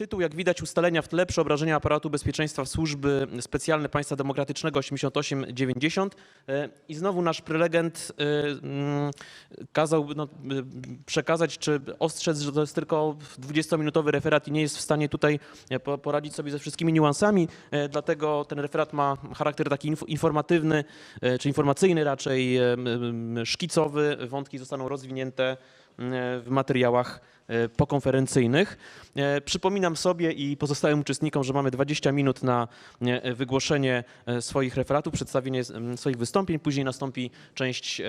Tytuł, jak widać, ustalenia w tle przeobrażenia aparatu bezpieczeństwa w służby specjalne państwa demokratycznego 88-90. E, I znowu nasz prelegent e, mm, kazał no, e, przekazać, czy ostrzec, że to jest tylko 20-minutowy referat i nie jest w stanie tutaj po- poradzić sobie ze wszystkimi niuansami. Dlatego ten referat ma charakter taki inf- informatywny, czy informacyjny raczej, szkicowy. Wątki zostaną rozwinięte w materiałach e, pokonferencyjnych. E, Przypominam sobie i pozostałym uczestnikom, że mamy 20 minut na e, wygłoszenie swoich referatów, przedstawienie swoich wystąpień. Później nastąpi część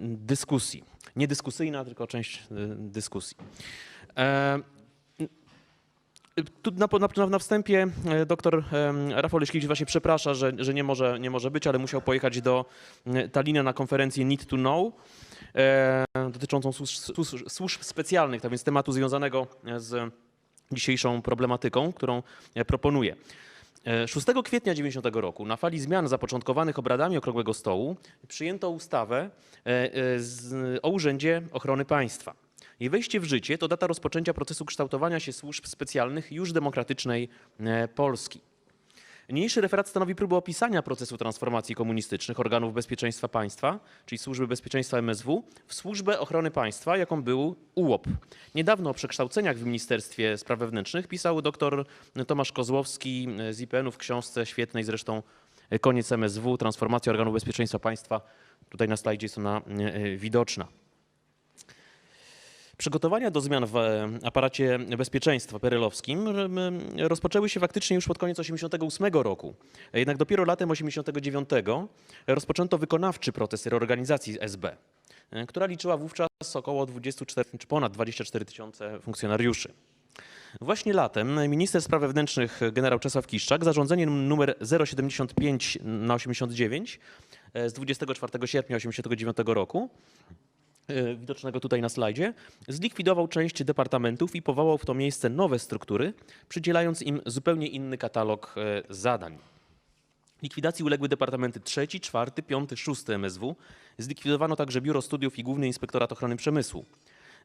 dyskusji. Nie dyskusyjna, tylko część dyskusji. Tu na, na, na wstępie e, doktor Rafał Leśkiewicz właśnie przeprasza, że, że nie, może, nie może być, ale musiał pojechać do e, Talina na konferencję Need to Know e, dotyczącą służb, służb, specjalnych, tak więc tematu związanego z dzisiejszą problematyką, którą proponuję. E, 6 kwietnia 90 roku na fali zmian zapoczątkowanych obradami Okrągłego Stołu przyjęto ustawę o Urzędzie Ochrony Państwa. Jej wejście w życie to data rozpoczęcia procesu kształtowania się służb specjalnych już demokratycznej e, Polski. Niniejszy referat stanowi próbę opisania procesu transformacji komunistycznych organów bezpieczeństwa państwa, czyli Służby Bezpieczeństwa MSW, w Służbę Ochrony Państwa, jaką był UOP. Niedawno o przekształceniach w Ministerstwie Spraw Wewnętrznych pisał dr Tomasz Kozłowski z IPN-u w książce świetnej zresztą e, Koniec MSW, Transformacja organów bezpieczeństwa państwa. Tutaj na slajdzie jest ona e, e, widoczna. Przygotowania do zmian w e, aparacie bezpieczeństwa perelowskim rozpoczęły się faktycznie już pod koniec 1988 roku. Jednak dopiero latem 1989 rozpoczęto wykonawczy proces reorganizacji SB, e, która liczyła wówczas około 24 czy ponad 24 tysiące funkcjonariuszy. Właśnie latem minister spraw wewnętrznych generał Czesław Kiszczak zarządzeniem numer 075 na 89 e, z 24 sierpnia 1989 roku e, widocznego tutaj na slajdzie, zlikwidował część departamentów i powołał w to miejsce nowe struktury, przydzielając im zupełnie inny katalog e, zadań. Likwidacji uległy departamenty 3, 4, 5, 6 MSW. Zlikwidowano także Biuro Studiów i Główny Inspektorat Ochrony Przemysłu.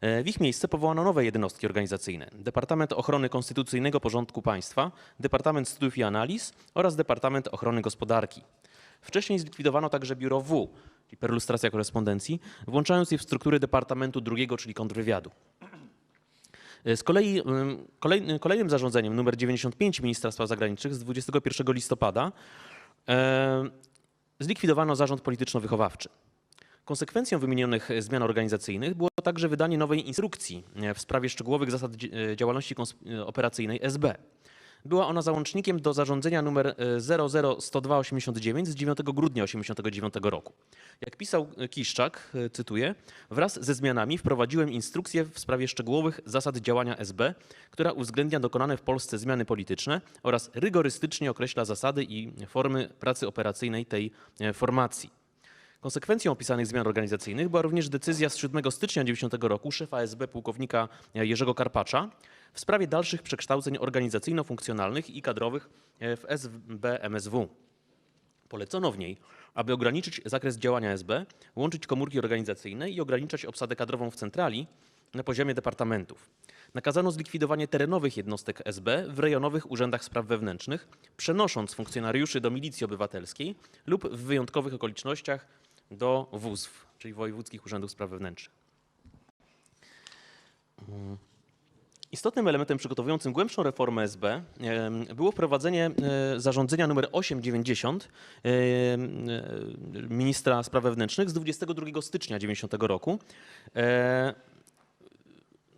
E, W ich miejsce powołano nowe jednostki organizacyjne. Departament Ochrony Konstytucyjnego Porządku Państwa, Departament Studiów i Analiz oraz Departament Ochrony Gospodarki. Wcześniej zlikwidowano także Biuro W, czyli perlustracja korespondencji, włączając je w struktury Departamentu drugiego, czyli kontrwywiadu. E, Z kolei ym, kolej, kolejnym zarządzeniem numer 95 Ministra Spraw Zagranicznych z 21 listopada e, zlikwidowano zarząd polityczno-wychowawczy. Konsekwencją wymienionych zmian organizacyjnych było także wydanie nowej instrukcji e, w sprawie szczegółowych zasad dzi- e, działalności e, operacyjnej SB. Była ona załącznikiem do zarządzenia nr e, 0010289 z 9 grudnia 1989 roku. Jak pisał e, Kiszczak, e, cytuję, wraz ze zmianami wprowadziłem instrukcję w sprawie szczegółowych zasad działania SB, która uwzględnia dokonane w Polsce zmiany polityczne oraz rygorystycznie określa zasady i formy pracy operacyjnej tej e, formacji. Konsekwencją opisanych zmian organizacyjnych była również decyzja z 7 stycznia 1990 roku szefa SB pułkownika Jerzego Karpacza w sprawie dalszych przekształceń organizacyjno-funkcjonalnych i kadrowych w SB MSW. Polecono w niej, aby ograniczyć zakres działania SB, łączyć komórki organizacyjne i ograniczać obsadę kadrową w centrali na poziomie departamentów. Nakazano zlikwidowanie terenowych jednostek SB w rejonowych urzędach spraw wewnętrznych, przenosząc funkcjonariuszy do milicji obywatelskiej lub w wyjątkowych okolicznościach do WUZW, czyli Wojewódzkich Urzędów Spraw Wewnętrznych. Istotnym elementem przygotowującym głębszą reformę SB było wprowadzenie e, zarządzenia nr 890 em, e, ministra spraw wewnętrznych z 22 stycznia 90 roku. E,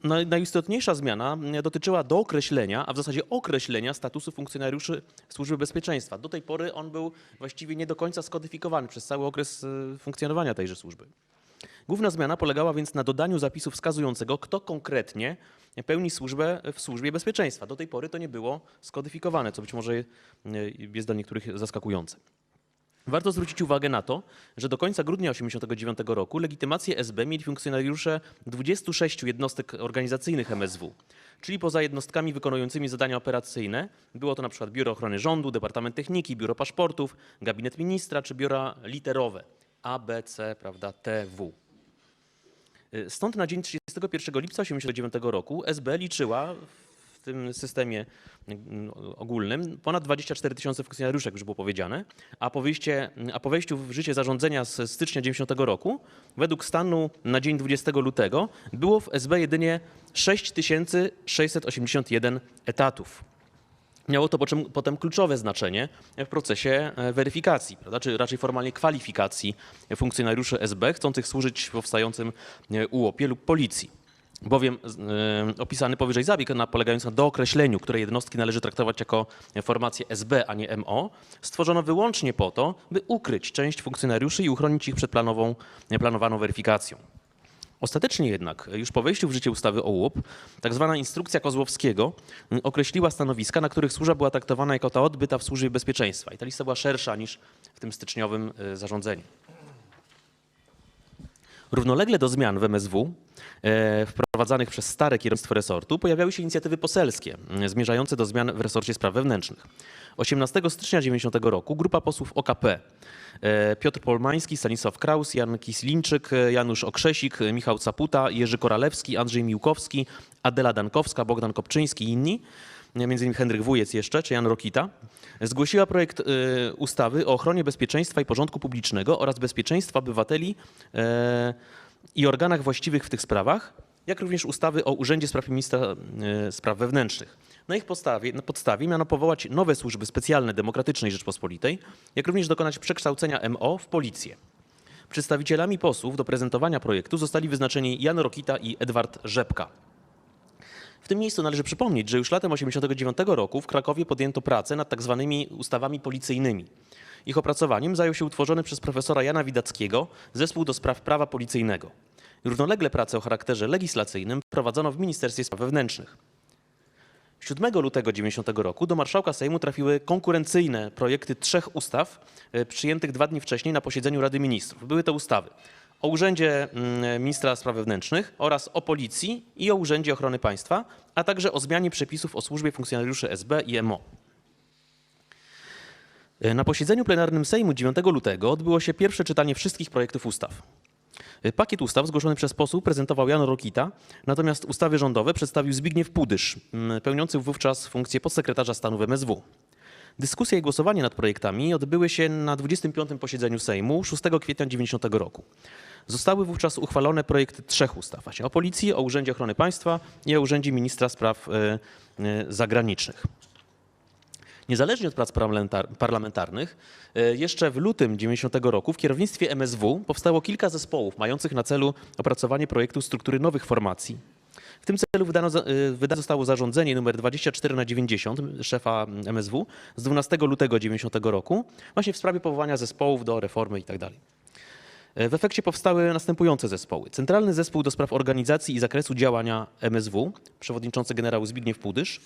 Naj- Najistotniejsza zmiana dotyczyła dookreślenia, a w zasadzie określenia statusu funkcjonariuszy Służby Bezpieczeństwa. Do tej pory on był właściwie nie do końca skodyfikowany przez cały okres funkcjonowania tejże służby. Główna zmiana polegała więc na dodaniu zapisu wskazującego, kto konkretnie pełni służbę w służbie bezpieczeństwa. Do tej pory to nie było skodyfikowane, co być może e, jest dla niektórych zaskakujące. Warto zwrócić uwagę na to, że do końca grudnia 1989 roku legitymację SB mieli funkcjonariusze 26 jednostek organizacyjnych MSW, czyli poza jednostkami wykonującymi zadania operacyjne było to na przykład Biuro Ochrony Rządu, Departament Techniki, Biuro Paszportów, Gabinet Ministra czy biura literowe A, B, C, prawda, T, W. Y, Stąd na dzień 31 lipca 1989 roku SB liczyła w tym systemie mm, ogólnym ponad 24 tysiące funkcjonariuszy, jak już było powiedziane, a po, wyjście, a po wejściu w życie zarządzenia z stycznia 90 roku, według stanu na dzień 20 lutego, było w SB jedynie 6681 etatów. Miało to potem kluczowe znaczenie w procesie e, weryfikacji, prawda? czy raczej formalnie kwalifikacji funkcjonariuszy SB chcących służyć powstającym e, UOP-ie lub policji. Bowiem e, opisany powyżej zabieg na, polegający na dookreśleniu, które jednostki należy traktować jako formacje SB, a nie MO, stworzono wyłącznie po to, by ukryć część funkcjonariuszy i uchronić ich przed planową, planowaną weryfikacją. Ostatecznie jednak, już po wejściu w życie ustawy o łup, tak zwana instrukcja Kozłowskiego m, określiła stanowiska, na których służba była traktowana jako ta odbyta w służbie bezpieczeństwa. I ta lista była szersza niż w tym styczniowym e, zarządzeniu. Równolegle do zmian w MSW e, wprowadzanych przez stare kierownictwo resortu pojawiały się inicjatywy poselskie m, zmierzające do zmian w resorcie spraw wewnętrznych. 18 stycznia 90 roku grupa posłów OKP e, Piotr Polmański, Stanisław Kraus, Jan Kislińczyk, e, Janusz Okrzesik, e, Michał Caputa, Jerzy Koralewski, Andrzej Miłkowski, Adela Dankowska, Bogdan Kopczyński i inni, e, między innymi Henryk Wujec jeszcze, czy Jan Rokita, zgłosiła projekt e, ustawy o ochronie bezpieczeństwa i porządku publicznego oraz bezpieczeństwa obywateli e, i organach właściwych w tych sprawach, jak również ustawy o Urzędzie Spraw Ministra e, Spraw Wewnętrznych. Na ich podstawie, na podstawie miano powołać nowe służby specjalne Demokratycznej Rzeczpospolitej, jak również dokonać przekształcenia MO w policję. Przedstawicielami posłów do prezentowania projektu zostali wyznaczeni Jan Rokita i Edward Rzepka. W tym miejscu należy przypomnieć, że już latem 1989 roku w Krakowie podjęto pracę nad tak zwanymi ustawami policyjnymi. Ich opracowaniem zajął się utworzony przez profesora Jana Widackiego Zespół do Spraw Prawa Policyjnego. Równolegle pracę o charakterze legislacyjnym prowadzono w Ministerstwie Spraw Wewnętrznych. 7 lutego 90 roku do marszałka Sejmu trafiły konkurencyjne projekty trzech ustaw e, przyjętych dwa dni wcześniej na posiedzeniu Rady Ministrów. Były to ustawy o Urzędzie mm, Ministra Spraw Wewnętrznych oraz o Policji i o Urzędzie Ochrony Państwa, a także o zmianie przepisów o służbie funkcjonariuszy SB i MO. Na posiedzeniu plenarnym Sejmu 9 lutego odbyło się pierwsze czytanie wszystkich projektów ustaw. Pakiet ustaw zgłoszony przez posłów prezentował Jan Rokita, natomiast ustawy rządowe przedstawił Zbigniew Pudysz, m, pełniący wówczas funkcję podsekretarza stanu w MSW. Dyskusja i głosowanie nad projektami odbyły się na 25. posiedzeniu Sejmu 6 kwietnia 90 roku. Zostały wówczas uchwalone projekty trzech ustaw, właśnie o Policji, o Urzędzie Ochrony Państwa i o Urzędzie Ministra Spraw e, e, Zagranicznych. Niezależnie od prac parlamentar- parlamentarnych, e, jeszcze w lutym 90 roku w kierownictwie MSW powstało kilka zespołów mających na celu opracowanie projektu struktury nowych formacji. W tym celu wydano, e, zostało zarządzenie nr 24 na 90 szefa MSW z 12 lutego 90 roku właśnie w sprawie powołania zespołów do reformy itd. E, W efekcie powstały następujące zespoły. Centralny Zespół do Spraw Organizacji i Zakresu Działania MSW, przewodniczący generał Zbigniew Pudysz,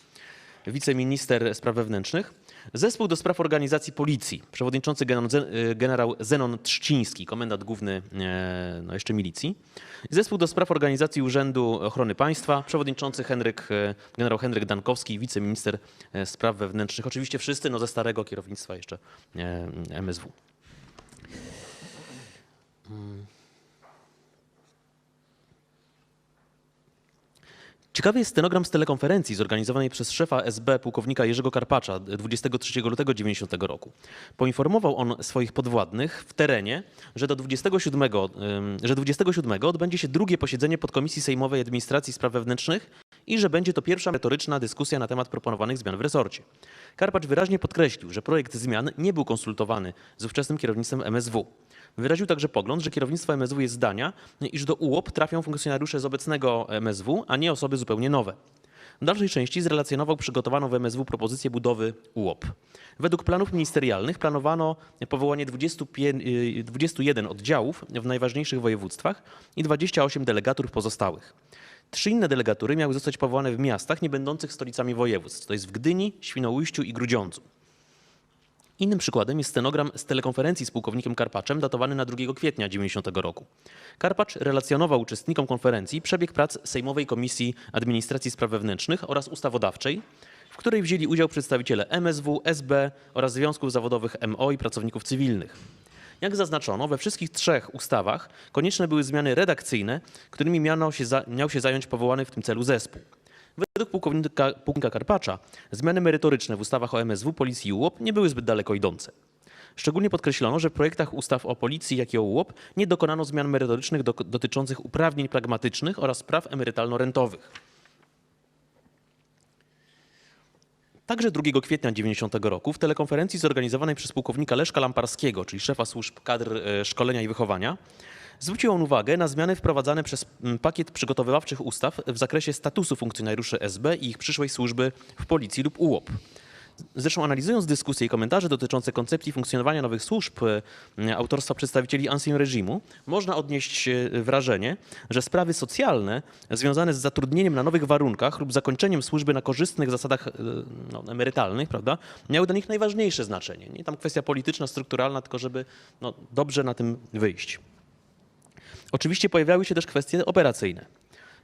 wiceminister spraw wewnętrznych. Zespół do spraw organizacji policji, przewodniczący y, generał Zenon Trzciński, komendant główny e, no jeszcze milicji. Zespół do spraw organizacji Urzędu Ochrony Państwa, przewodniczący Henryk, e, generał Henryk Dankowski, wiceminister e, spraw wewnętrznych. Oczywiście wszyscy no, ze starego kierownictwa jeszcze MSW. Ciekawy jest stenogram z telekonferencji zorganizowanej przez szefa SB pułkownika Jerzego Karpacza 23 lutego 90 roku. Poinformował on swoich podwładnych w terenie, że do 27, ym, że 27 odbędzie się drugie posiedzenie podkomisji sejmowej administracji spraw wewnętrznych i że będzie to pierwsza metoryczna dyskusja na temat proponowanych zmian w resorcie. Karpacz wyraźnie podkreślił, że projekt zmian nie był konsultowany z ówczesnym kierownictwem MSW. Wyraził także pogląd, że kierownictwo MSW jest zdania, iż do UOP trafią funkcjonariusze z obecnego MSW, a nie osoby zupełnie nowe. W dalszej części zrelacjonował przygotowaną w MSW propozycję budowy UOP. Według planów ministerialnych planowano powołanie 25 y, 21 oddziałów w najważniejszych województwach i 28 delegatur pozostałych. Trzy inne delegatury miały zostać powołane w miastach nie będących stolicami województw, to jest w Gdyni, Świnoujściu i Grudziądzu. Innym przykładem jest stenogram z telekonferencji z pułkownikiem Karpaczem datowany na 2 kwietnia 90 roku. Karpacz relacjonował uczestnikom konferencji przebieg prac Sejmowej Komisji Administracji Spraw Wewnętrznych oraz Ustawodawczej, w której wzięli udział przedstawiciele MSW, SB oraz związków zawodowych MO i pracowników cywilnych. Jak zaznaczono, we wszystkich trzech ustawach konieczne były zmiany redakcyjne, którymi się za, miał się zająć powołany w tym celu zespół. Według pułkownika, pułkownika Karpacza zmiany merytoryczne w ustawach o MSW, Policji i UOP nie były zbyt daleko idące. Szczególnie podkreślono, że w projektach ustaw o Policji, jak i o UOP nie dokonano zmian merytorycznych do, dotyczących uprawnień pragmatycznych oraz praw emerytalno-rentowych. Także 2 kwietnia 90 roku w telekonferencji zorganizowanej przez pułkownika Leszka Lamparskiego, czyli szefa służb kadr e, szkolenia i wychowania, zwrócił on uwagę na zmiany wprowadzane przez mm, pakiet przygotowywawczych ustaw w zakresie statusu funkcjonariuszy SB i ich przyszłej służby w policji lub UOP. Zresztą analizując dyskusje i komentarze dotyczące koncepcji funkcjonowania nowych służb e, autorstwa przedstawicieli ancien reżimu, można odnieść e, wrażenie, że sprawy socjalne związane z zatrudnieniem na nowych warunkach lub zakończeniem służby na korzystnych zasadach e, no, emerytalnych, prawda, miały dla nich najważniejsze znaczenie. Nie tam kwestia polityczna, strukturalna, tylko żeby no, dobrze na tym wyjść. Oczywiście pojawiały się też kwestie operacyjne.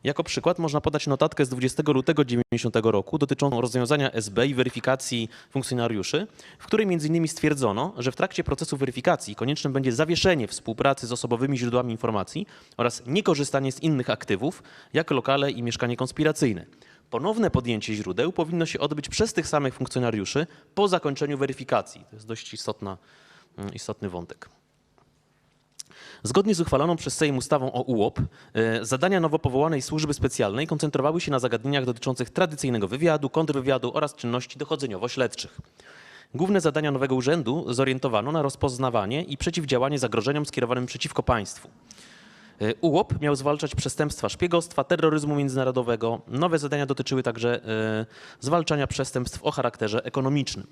Jako przykład można podać notatkę z 20 lutego 90 roku dotyczącą rozwiązania SB i weryfikacji funkcjonariuszy, w której m.in. stwierdzono, że w trakcie procesu weryfikacji konieczne będzie zawieszenie współpracy z osobowymi źródłami informacji oraz niekorzystanie z innych aktywów, jak lokale i mieszkanie konspiracyjne. Ponowne podjęcie źródeł powinno się odbyć przez tych samych funkcjonariuszy po zakończeniu weryfikacji. To jest dość istotna, mm, istotny wątek. Zgodnie z uchwaloną przez Sejm ustawą o UOP, e, zadania nowo powołanej służby specjalnej koncentrowały się na zagadnieniach dotyczących tradycyjnego wywiadu, kontrwywiadu oraz czynności dochodzeniowo-śledczych. Główne zadania nowego urzędu zorientowano na rozpoznawanie i przeciwdziałanie zagrożeniom skierowanym przeciwko państwu. E, UOP miał zwalczać przestępstwa szpiegostwa, terroryzmu międzynarodowego. Nowe zadania dotyczyły także e, zwalczania przestępstw o charakterze ekonomicznym.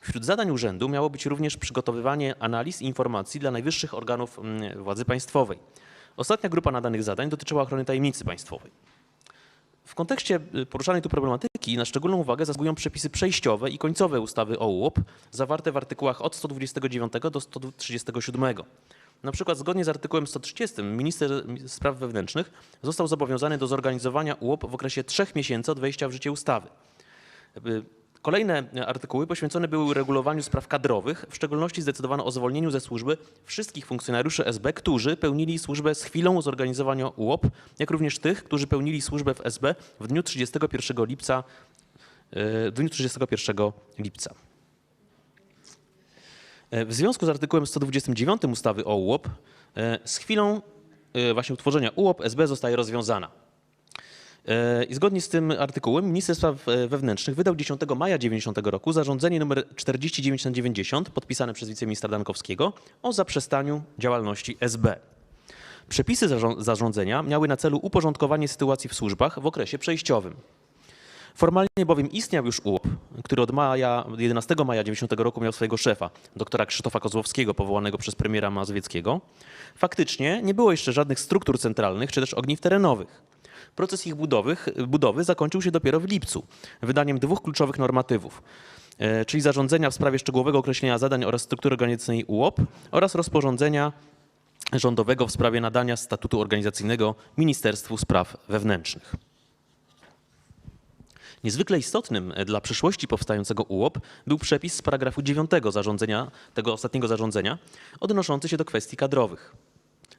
Wśród zadań urzędu miało być również przygotowywanie analiz i informacji dla najwyższych organów mm, władzy państwowej. Ostatnia grupa nadanych zadań dotyczyła ochrony tajemnicy państwowej. W kontekście y, poruszanej tu problematyki na szczególną uwagę zasługują przepisy przejściowe i końcowe ustawy o UOP, zawarte w artykułach od 129 do 137. Na przykład zgodnie z artykułem 130 minister spraw wewnętrznych został zobowiązany do zorganizowania UOP w okresie trzech miesięcy od wejścia w życie ustawy. Kolejne artykuły poświęcone były uregulowaniu spraw kadrowych. W szczególności zdecydowano o zwolnieniu ze służby wszystkich funkcjonariuszy SB, którzy pełnili służbę z chwilą zorganizowania UOP, jak również tych, którzy pełnili służbę w SB w dniu 31 lipca. e, W dniu 31 lipca. E, W związku z artykułem 129 ustawy o UOP e, z chwilą e, właśnie utworzenia UOP SB zostaje rozwiązana. E, I zgodnie z tym artykułem minister spraw e, wewnętrznych wydał 10 maja 90 roku zarządzenie nr 49 na 90 podpisane przez wiceministra Dankowskiego o zaprzestaniu działalności SB. Przepisy zarząd- zarządzenia miały na celu uporządkowanie sytuacji w służbach w okresie przejściowym. Formalnie bowiem istniał już UOP, który od maja, 11 maja 90 roku miał swojego szefa, doktora Krzysztofa Kozłowskiego, powołanego przez premiera Mazowieckiego. Faktycznie nie było jeszcze żadnych struktur centralnych czy też ogniw terenowych. Proces ich budowy, budowy zakończył się dopiero w lipcu wydaniem dwóch kluczowych normatywów, e, czyli zarządzenia w sprawie szczegółowego określenia zadań oraz struktury organizacyjnej UOP oraz rozporządzenia rządowego w sprawie nadania statutu organizacyjnego Ministerstwu Spraw Wewnętrznych. Niezwykle istotnym dla przyszłości powstającego UOP był przepis z paragrafu 9 zarządzenia, tego ostatniego zarządzenia, odnoszący się do kwestii kadrowych.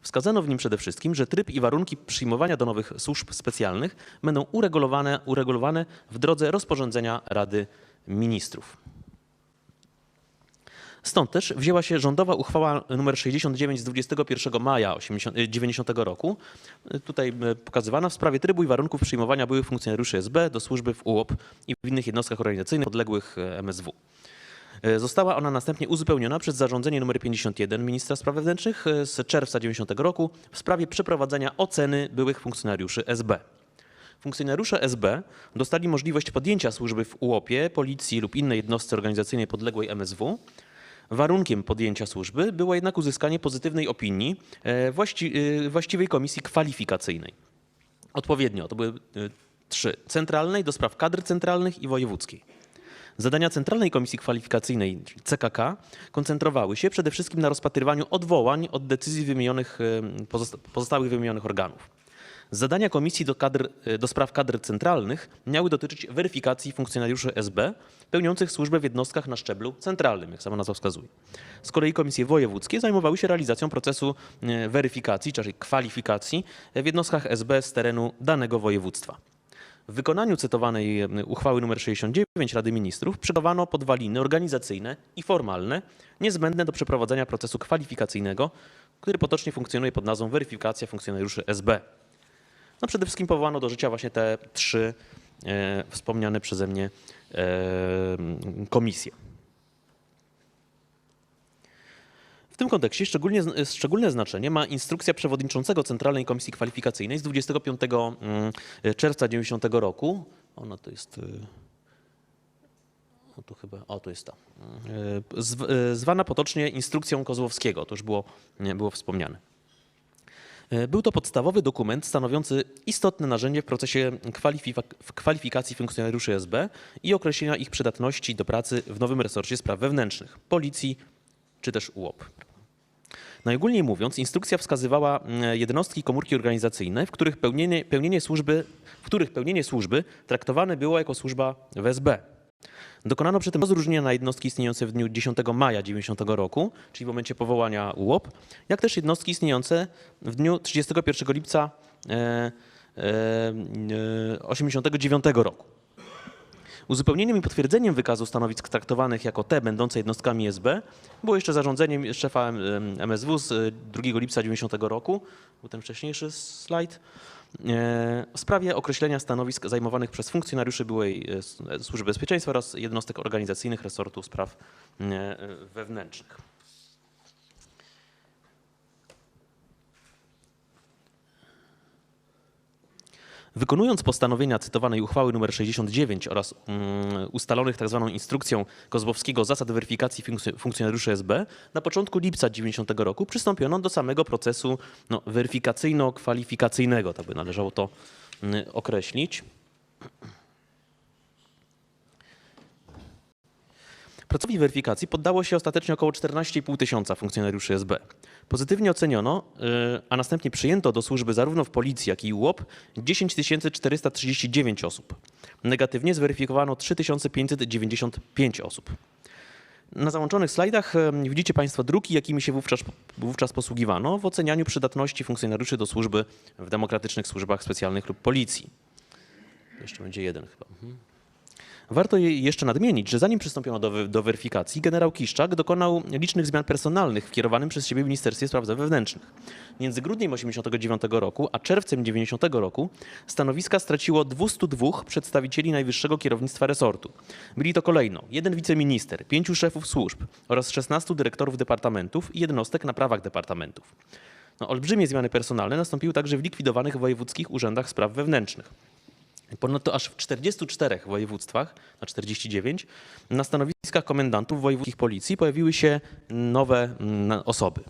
Wskazano w nim przede wszystkim, że tryb i warunki przyjmowania do nowych służb specjalnych będą uregulowane, uregulowane w drodze rozporządzenia Rady Ministrów. Stąd też wzięła się rządowa uchwała nr 69 z 21 maja 80, y, 90 roku, y, tutaj y, pokazywana w sprawie trybu i warunków przyjmowania byłych funkcjonariuszy SB do służby w UOP i w innych jednostkach organizacyjnych podległych e, MSW. E, Została ona następnie uzupełniona przez zarządzenie nr 51 ministra spraw wewnętrznych e, z czerwca 90 roku w sprawie przeprowadzenia oceny byłych funkcjonariuszy SB. Funkcjonariusze SB dostali możliwość podjęcia służby w UOP-ie, policji lub innej jednostce organizacyjnej podległej MSW. Warunkiem podjęcia służby było jednak uzyskanie pozytywnej opinii e, właści właściwej komisji kwalifikacyjnej. Odpowiednio to były trzy: centralnej do spraw kadr centralnych i wojewódzkiej. Zadania Centralnej Komisji Kwalifikacyjnej, CKK, koncentrowały się przede wszystkim na rozpatrywaniu odwołań od decyzji wymienionych, pozosta- pozostałych wymienionych organów. Zadania Komisji do, kadr, e, do Spraw Kadr Centralnych miały dotyczyć weryfikacji funkcjonariuszy SB pełniących służbę w jednostkach na szczeblu centralnym, jak sama nazwa wskazuje. Z kolei komisje wojewódzkie zajmowały się realizacją procesu e, weryfikacji, czyli kwalifikacji w jednostkach SB z terenu danego województwa. W wykonaniu cytowanej uchwały nr 69 Rady Ministrów przygotowano podwaliny organizacyjne i formalne niezbędne do przeprowadzenia procesu kwalifikacyjnego, który potocznie funkcjonuje pod nazwą weryfikacja funkcjonariuszy SB. No przede wszystkim powołano do życia właśnie te trzy e, wspomniane przeze mnie e, komisje. W tym kontekście szczególnie, szczególne znaczenie ma instrukcja przewodniczącego Centralnej Komisji Kwalifikacyjnej z 25 mm, czerwca 90 roku. Ona to jest. y, O, tu chyba, o, tu jest ta. Zw- Zwana potocznie instrukcją Kozłowskiego, to już było, było wspomniane. E, Był to podstawowy dokument stanowiący istotne narzędzie w procesie kwalifikacji funkcjonariuszy SB i określenia ich przydatności do pracy w nowym resorcie spraw wewnętrznych, policji czy też UOP. Najogólniej mówiąc, instrukcja wskazywała mm, jednostki komórki organizacyjne, w których pełnienie, pełnienie, służby, w których pełnienie służby traktowane było jako służba w SB. Dokonano przy tym rozróżnienia na jednostki istniejące w dniu 10 maja 90 roku, czyli w momencie powołania UOP, jak też jednostki istniejące w dniu 31 lipca e, e, e, 89 roku. Uzupełnieniem i potwierdzeniem wykazu stanowisk traktowanych jako te będące jednostkami SB było jeszcze zarządzeniem szefa MSW z e, 2 lipca 90 roku, był ten wcześniejszy slajd, e, w sprawie określenia stanowisk zajmowanych przez funkcjonariuszy byłej e, e, Służby Bezpieczeństwa oraz jednostek organizacyjnych resortu spraw e, e, wewnętrznych. Wykonując postanowienia cytowanej uchwały nr 69 oraz mm, ustalonych tzw. instrukcją Kozłowskiego zasad weryfikacji funkcjo- funkcjonariuszy SB, na początku lipca 90 roku przystąpiono do samego procesu no, weryfikacyjno-kwalifikacyjnego, tak by należało to mm, określić. Procesowi weryfikacji poddało się ostatecznie około 14,5 tysiąca funkcjonariuszy SB. Pozytywnie oceniono, y, a następnie przyjęto do służby zarówno w policji, jak i UOP 10 439 osób. Negatywnie zweryfikowano 3595 osób. Na załączonych slajdach em, widzicie Państwo druki, jakimi się wówczas, wówczas posługiwano w ocenianiu przydatności funkcjonariuszy do służby w demokratycznych służbach specjalnych lub policji. Jeszcze będzie jeden chyba. Warto je- jeszcze nadmienić, że zanim przystąpiono do, do weryfikacji, generał Kiszczak dokonał licznych zmian personalnych w kierowanym przez siebie Ministerstwie Spraw Wewnętrznych. Między grudniem 1989 roku a czerwcem 90 roku stanowiska straciło 202 przedstawicieli najwyższego kierownictwa resortu. Byli to kolejno jeden wiceminister, pięciu szefów służb oraz 16 dyrektorów departamentów i jednostek na prawach departamentów. No, olbrzymie zmiany personalne nastąpiły także w likwidowanych wojewódzkich urzędach spraw wewnętrznych. Ponadto aż w 44 województwach, na 49, na stanowiskach komendantów wojewódzkich policji pojawiły się nowe mm, osoby.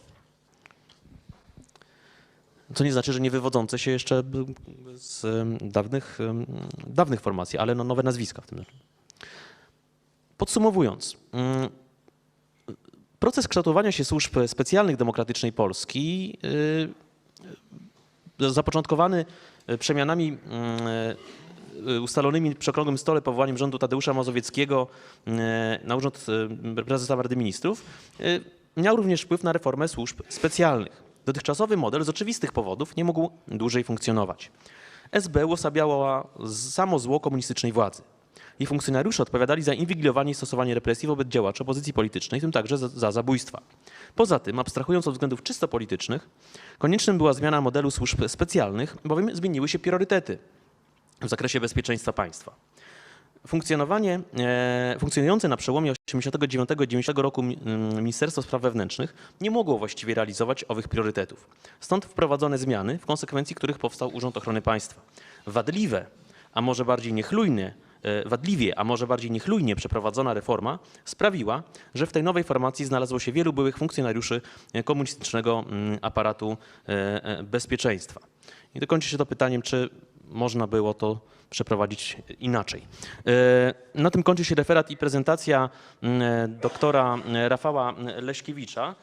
Co nie znaczy, że nie wywodzące się jeszcze z dawnych, dawnych formacji, ale no nowe nazwiska w tym. Podsumowując, mm, proces kształtowania się służb specjalnych demokratycznej Polski y, zapoczątkowany y, przemianami y, y, ustalonymi przy okrągłym stole powołaniem rządu Tadeusza Mazowieckiego y, na urząd y, prezesa Rady Ministrów, y, miał również wpływ na reformę służb specjalnych. Dotychczasowy model z oczywistych powodów nie mógł dłużej funkcjonować. SB uosabiała samo zło komunistycznej władzy. Jej funkcjonariusze odpowiadali za inwigilowanie i stosowanie represji wobec działaczy opozycji politycznej, w tym także za, za zabójstwa. Poza tym, abstrahując od względów czysto politycznych, koniecznym była zmiana modelu służb specjalnych, bowiem zmieniły się priorytety w zakresie bezpieczeństwa państwa. Funkcjonowanie, e, funkcjonujące na przełomie 89 i 90 roku mm, Ministerstwo Spraw Wewnętrznych nie mogło właściwie realizować owych priorytetów. Stąd wprowadzone zmiany, w konsekwencji których powstał Urząd Ochrony Państwa. Wadliwe, a może bardziej niechlujne, e, wadliwie, a może bardziej niechlujnie przeprowadzona reforma sprawiła, że w tej nowej formacji znalazło się wielu byłych funkcjonariuszy e, komunistycznego mm, aparatu bezpieczeństwa. I dokończy się to pytaniem, czy można było to przeprowadzić inaczej. E, Na tym kończy się referat i prezentacja mm, doktora Rafała Leśkiewicza.